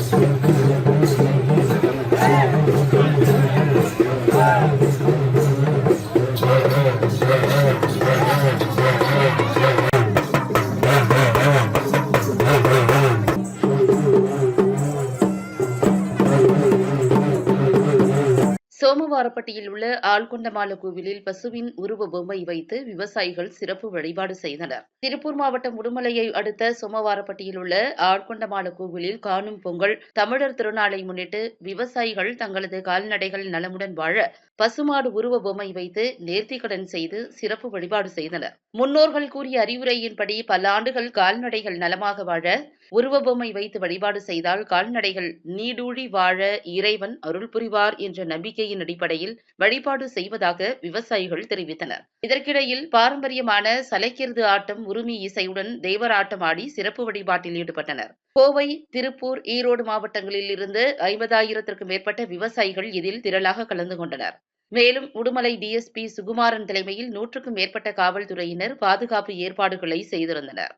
Thank you. சோமவாரப்பட்டியில் உள்ள ஆள்கொண்டமால கோவிலில் பசுவின் உருவ பொம்மை வைத்து விவசாயிகள் சிறப்பு வழிபாடு செய்தனர். திருப்பூர் மாவட்டம் உடுமலையை அடுத்த சோமவாரப்பட்டியில் உள்ள ஆள்கொண்டமால கோவிலில் காணும் பொங்கல் தமிழர் திருநாளை முன்னிட்டு விவசாயிகள் தங்களது கால்நடைகள் நலமுடன் வாழ பசுமாடு உருவ பொம்மை வைத்து நேர்த்திக்கடன் செய்து சிறப்பு வழிபாடு செய்தனர். முன்னோர்கள் கூறிய அறிவுரையின்படி பல ஆண்டுகள் கால்நடைகள் நலமாக வாழ உருவ பொம்மை வைத்து வழிபாடு செய்தால் கால்நடைகள் நீடூழி வாழ இறைவன் அருள் புரிவார் என்ற நம்பிக்கையின் அடிப்படையில் வழிபாடு செய்வதாக விவசாயிகள் தெரிவித்தனர். இதற்கிடையில் பாரம்பரியமான சலைக்கிருது ஆட்டம் உருமி இசையுடன் தேவராட்டம் ஆடி சிறப்பு வழிபாட்டில் ஈடுபட்டனர். கோவை திருப்பூர் ஈரோடு மாவட்டங்களில் இருந்து ஐம்பதாயிரத்திற்கும் மேற்பட்ட விவசாயிகள் இதில் திரளாக கலந்து கொண்டனர். மேலும் உடுமலை டிஎஸ்பி சுகுமாரன் தலைமையில் நூற்றுக்கும் மேற்பட்ட காவல்துறையினர் பாதுகாப்பு ஏற்பாடுகளை செய்திருந்தனர்.